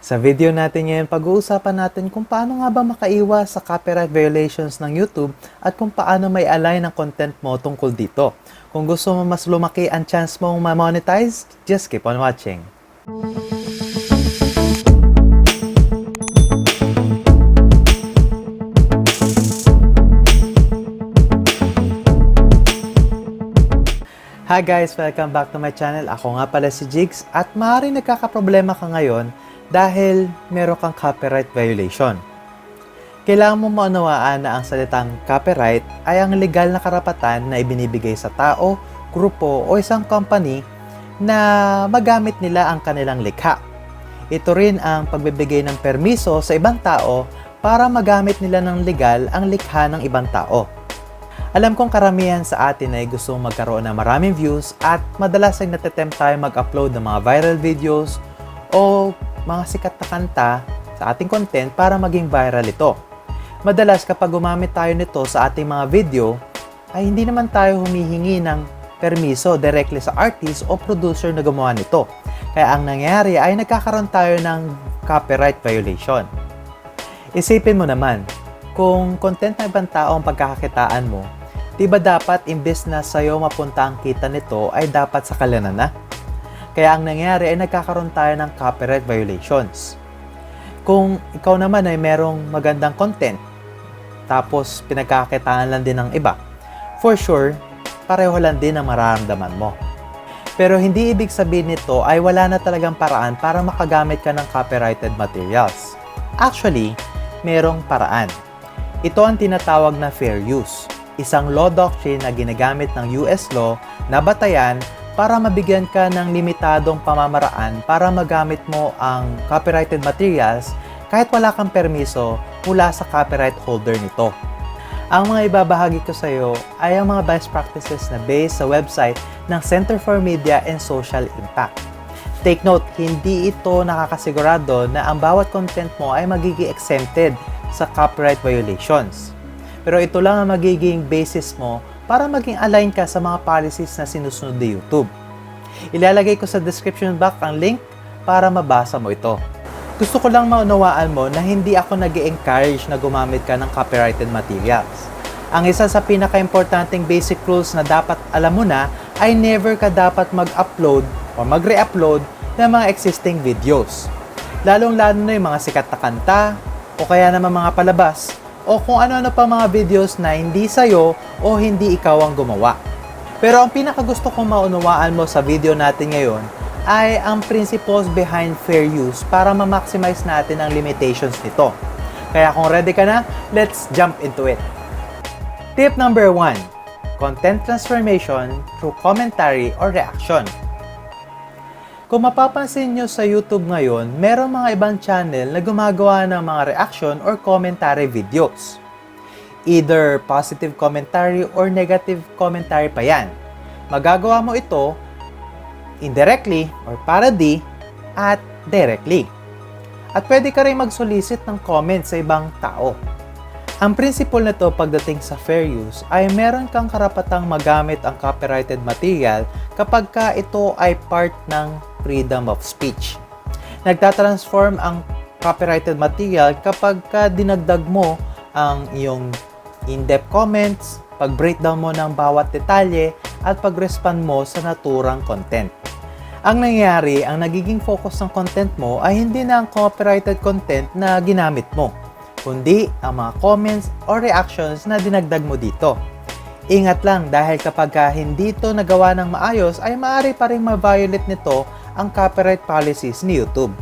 Sa video natin ngayon, pag-uusapan natin kung paano nga ba makaiwas sa copyright violations ng YouTube at kung paano may align ang content mo tungkol dito. Kung gusto mo mas lumaki ang chance mong ma-monetize, just keep on watching. Hi guys! Welcome back to my channel. Ako nga pala si Jigs at maaaring nagkakaproblema ka ngayon dahil meron kang copyright violation. Kailangan mo maunawaan na ang salitang copyright ay ang legal na karapatan na ibinibigay sa tao, grupo o isang company na magamit nila ang kanilang likha. Ito rin ang pagbibigay ng permiso sa ibang tao para magamit nila ng legal ang likha ng ibang tao. Alam kong karamihan sa atin ay gusto magkaroon ng maraming views at madalas ay natatempt tayo mag-upload ng mga viral videos o mga sikat na kanta sa ating content para maging viral ito. Madalas kapag gumamit tayo nito sa ating mga video, ay hindi naman tayo humihingi ng permiso directly sa artist o producer na gumawa nito. Kaya ang nangyari ay nagkakaroon tayo ng copyright violation. Isipin mo naman, kung content ng ibang tao ang pagkakakitaan mo, di ba dapat imbes na sa'yo mapunta ang kita nito ay dapat sa kalana na? Kaya ang nangyari ay nagkakaroon tayo ng copyright violations. Kung ikaw naman ay merong magandang content, tapos pinagkakitaan lang din ng iba, for sure, pareho lang din ang mararamdaman mo. Pero hindi ibig sabihin nito ay wala na talagang paraan para makagamit ka ng copyrighted materials. Actually, merong paraan. Ito ang tinatawag na fair use, isang law doctrine na ginagamit ng US law na batayan para mabigyan ka ng limitadong pamamaraan para magamit mo ang copyrighted materials kahit wala kang permiso mula sa copyright holder nito. Ang mga ibabahagi ko sa iyo ay ang mga best practices na based sa website ng Center for Media and Social Impact. Take note, hindi ito nakakasigurado na ang bawat content mo ay magiging exempted sa copyright violations. Pero ito lang ang magiging basis mo para maging align ka sa mga policies na sinusunod ni YouTube. Ilalagay ko sa description box ang link para mabasa mo ito. Gusto ko lang maunawaan mo na hindi ako nag encourage na gumamit ka ng copyrighted materials. Ang isa sa pinaka-importanting basic rules na dapat alam mo na ay never ka dapat mag-upload o mag-re-upload ng mga existing videos. Lalong-lalo na yung mga sikat na kanta o kaya naman mga palabas o kung ano-ano pa mga videos na hindi sa'yo o hindi ikaw ang gumawa. Pero ang pinakagusto kong maunawaan mo sa video natin ngayon ay ang principles behind fair use para ma-maximize natin ang limitations nito. Kaya kung ready ka na, let's jump into it. Tip number 1. Content transformation through commentary or reaction. Kung mapapansin nyo sa YouTube ngayon, merong mga ibang channel na gumagawa ng mga reaction or commentary videos. Either positive commentary or negative commentary pa yan. Magagawa mo ito indirectly or parody at directly. At pwede ka rin mag-solicit ng comments sa ibang tao. Ang principle na to pagdating sa fair use ay meron kang karapatang magamit ang copyrighted material kapag ka ito ay part ng freedom of speech. Nagtatransform ang copyrighted material kapag ka dinagdag mo ang iyong in-depth comments, pag-breakdown mo ng bawat detalye, at pag-respond mo sa naturang content. Ang nangyayari, ang nagiging focus ng content mo ay hindi na ang copyrighted content na ginamit mo, kundi ang mga comments or reactions na dinagdag mo dito. Ingat lang dahil kapag hindi ito nagawa ng maayos ay maaari pa rin ma-violate nito ang copyright policies ni YouTube.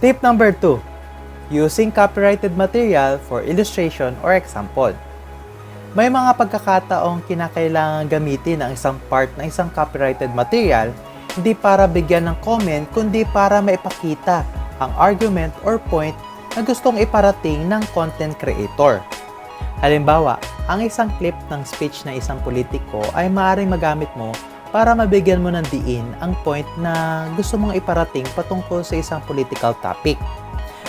Tip number 2. Using copyrighted material for illustration or example. May mga pagkakataong kinakailangan gamitin ang isang part ng isang copyrighted material hindi para bigyan ng comment kundi para maipakita ang argument or point na gustong iparating ng content creator. Halimbawa, ang isang clip ng speech ng isang politiko ay maaaring magamit mo para mabigyan mo ng diin ang point na gusto mong iparating patungkol sa isang political topic.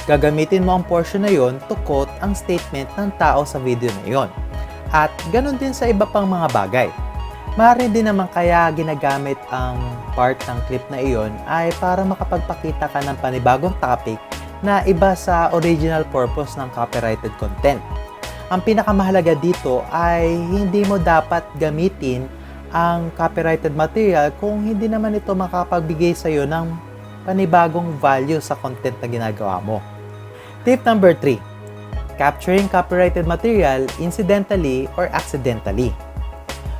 Gagamitin mo ang portion na yon to quote ang statement ng tao sa video na yon. At ganun din sa iba pang mga bagay. Maaari din naman kaya ginagamit ang part ng clip na iyon ay para makapagpakita ka ng panibagong topic na iba sa original purpose ng copyrighted content. Ang pinakamahalaga dito ay hindi mo dapat gamitin ang copyrighted material kung hindi naman ito makapagbigay sa iyo ng panibagong value sa content na ginagawa mo. Tip number 3. Capturing copyrighted material incidentally or accidentally.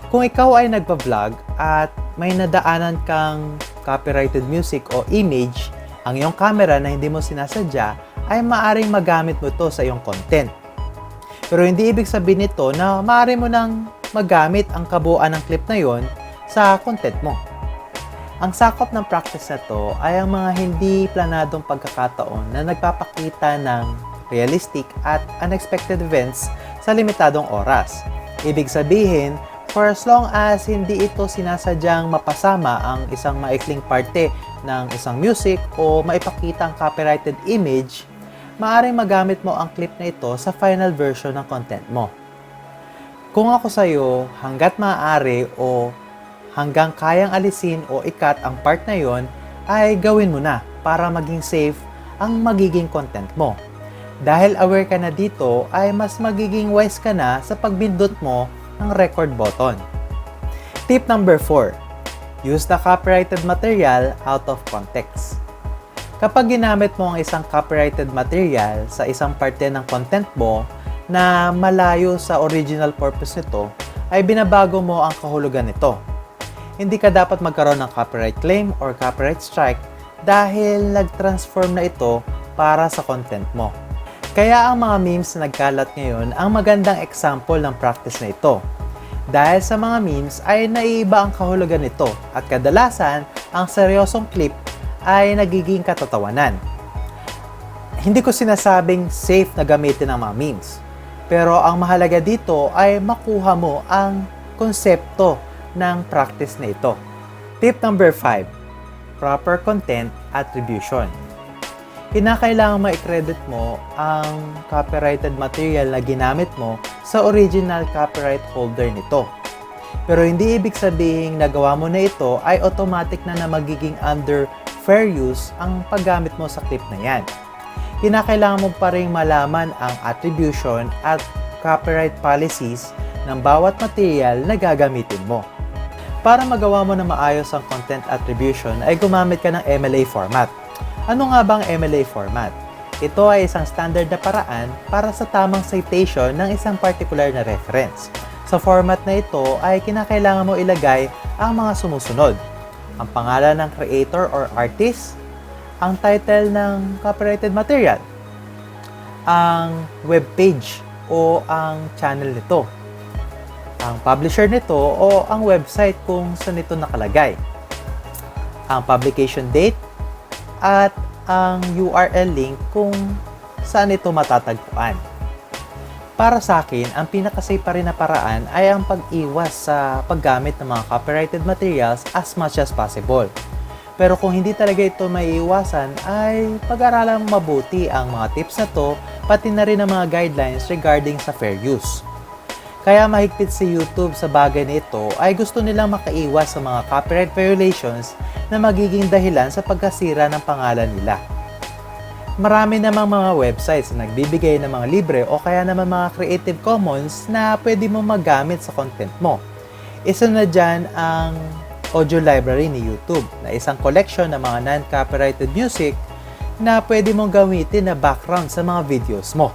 Kung ikaw ay nagpa-vlog at may nadaanan kang copyrighted music o image, ang iyong camera na hindi mo sinasadya ay maaring magamit mo ito sa iyong content. Pero hindi ibig sabihin nito na maaari mo nang magamit ang kabuuan ng clip na yon sa content mo. Ang sakop ng practice na to ay ang mga hindi planadong pagkakataon na nagpapakita ng realistic at unexpected events sa limitadong oras. Ibig sabihin, for as long as hindi ito sinasadyang mapasama ang isang maikling parte ng isang music o maipakita ang copyrighted image, maaaring magamit mo ang clip na ito sa final version ng content mo. Kung ako sa'yo, hanggat maaari o hanggang kayang alisin o ikat ang part na yon, ay gawin mo na para maging safe ang magiging content mo. Dahil aware ka na dito, ay mas magiging wise ka na sa pagbindot mo ng record button. Tip number 4. Use the copyrighted material out of context. Kapag ginamit mo ang isang copyrighted material sa isang parte ng content mo na malayo sa original purpose nito, ay binabago mo ang kahulugan nito. Hindi ka dapat magkaroon ng copyright claim or copyright strike dahil nag-transform na ito para sa content mo. Kaya ang mga memes na nagkalat ngayon ang magandang example ng practice na ito. Dahil sa mga memes ay naiiba ang kahulugan nito at kadalasan ang seryosong clip ay nagiging katatawanan. Hindi ko sinasabing safe na gamitin ang mga memes. Pero ang mahalaga dito ay makuha mo ang konsepto ng practice na ito. Tip number 5. Proper content attribution. Kinakailangan ma-credit mo ang copyrighted material na ginamit mo sa original copyright holder nito. Pero hindi ibig sabihin nagawa mo na ito ay automatic na na magiging under fair use ang paggamit mo sa clip na yan. Kinakailangan mo pa rin malaman ang attribution at copyright policies ng bawat material na gagamitin mo. Para magawa mo na maayos ang content attribution ay gumamit ka ng MLA format. Ano nga ba ang MLA format? Ito ay isang standard na paraan para sa tamang citation ng isang particular na reference. Sa format na ito ay kinakailangan mo ilagay ang mga sumusunod. Ang pangalan ng creator or artist, ang title ng copyrighted material, ang web page o ang channel nito, ang publisher nito o ang website kung saan ito nakalagay, ang publication date, at ang URL link kung saan ito matatagpuan. Para sa akin, ang pinakasafe pa rin na paraan ay ang pag-iwas sa paggamit ng mga copyrighted materials as much as possible. Pero kung hindi talaga ito maiiwasan, ay pag-aralan mabuti ang mga tips na to, pati na rin ang mga guidelines regarding sa fair use. Kaya mahigpit si YouTube sa bagay na ito ay gusto nilang makaiwas sa mga copyright violations na magiging dahilan sa pagkasira ng pangalan nila. Marami namang mga websites na nagbibigay ng mga libre o kaya naman mga Creative Commons na pwede mo magamit sa content mo. Isa na dyan ang audio library ni YouTube na isang collection ng mga non-copyrighted music na pwede mong gamitin na background sa mga videos mo.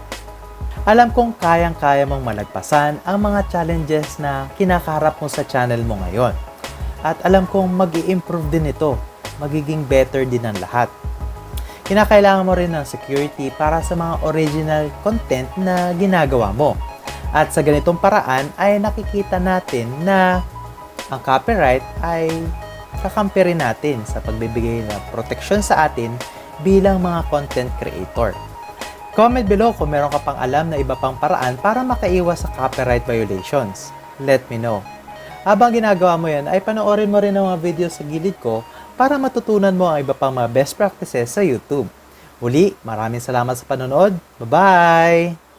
Alam kong kayang-kaya mong malagpasan ang mga challenges na kinakaharap mo sa channel mo ngayon. At alam kong mag improve din ito. Magiging better din ang lahat. Kinakailangan mo rin ng security para sa mga original content na ginagawa mo. At sa ganitong paraan ay nakikita natin na ang copyright ay kakampi natin sa pagbibigay ng protection sa atin bilang mga content creator. Comment below kung meron ka pang alam na iba pang paraan para makaiwas sa copyright violations. Let me know. Habang ginagawa mo yan, ay panoorin mo rin ang mga videos sa gilid ko para matutunan mo ang iba pang mga best practices sa YouTube. Muli, maraming salamat sa panonood. Bye-bye!